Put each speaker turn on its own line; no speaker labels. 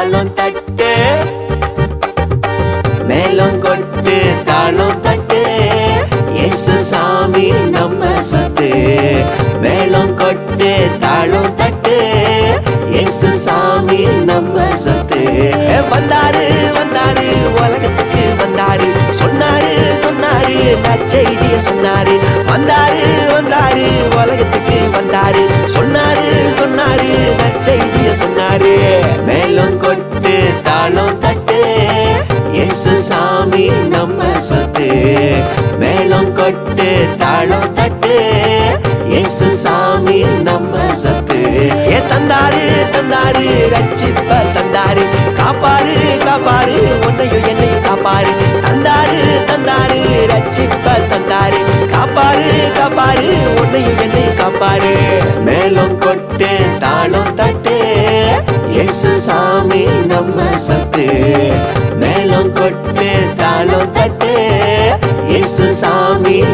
தாளம் தட்டு மேலும் கொட்டு தாளம் தட்டு. இயேசு சாமி நம்ம சொத்து மேலும் கொட்டு தாளம் தட்டு. இயேசு சாமி நம்ம சொத்து. வந்தாரு வந்தாரு உலகத்துக்கு வந்தாரு. சொன்னாரு சொன்னாரு நற்செய்திய சொன்னாரு. வந்தாரு நற்செய்திய சொன்னாரு. மேலும் கொட்டு தாளம் தட்டு இயேசு சாமி நம்ம சொத்து. மேலும் கொட்டு தாளம் தட்டு இயேசு சாமி நம்ம சொத்து. ஏ தந்தாரு தந்தாரு. மேலும் கொட்டு தாளம் தட்டு. இயேசு சாமி நம்ம சத்து. மேலும் கொட்டு தாளம் தட்டு. இயேசு சாமி